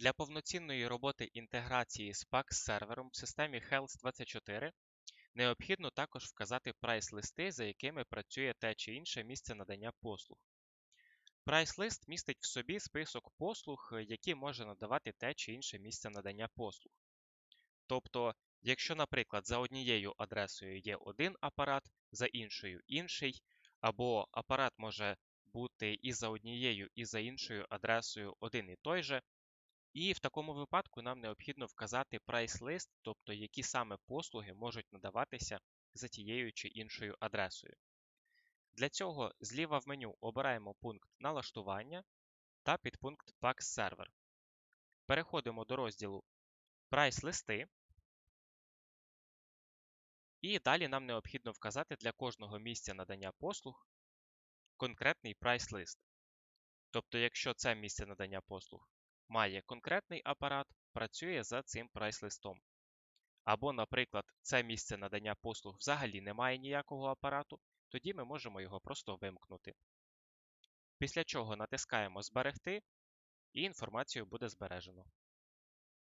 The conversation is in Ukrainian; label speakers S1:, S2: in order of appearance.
S1: Для повноцінної роботи інтеграції з PAX-сервером в системі Health24 необхідно також вказати прайс-листи, за якими працює те чи інше місце надання послуг. Прайс-лист містить в собі список послуг, які може надавати те чи інше місце надання послуг. Тобто, якщо, наприклад, за однією адресою є один апарат, за іншою інший, або апарат може бути і за однією, і за іншою адресою один і той же, і в такому випадку нам необхідно вказати прайс-лист, тобто які саме послуги можуть надаватися за тією чи іншою адресою. Для цього зліва в меню обираємо пункт Налаштування та підпункт PAX Server. Переходимо до розділу Прайс-листи. І далі нам необхідно вказати для кожного місця надання послуг конкретний прайс-лист. Тобто, якщо це місце надання послуг має конкретний апарат, працює за цим прайс-листом. Або, наприклад, це місце надання послуг взагалі не має ніякого апарату, тоді ми можемо його просто вимкнути. Після чого натискаємо Зберегти і інформацію буде збережено.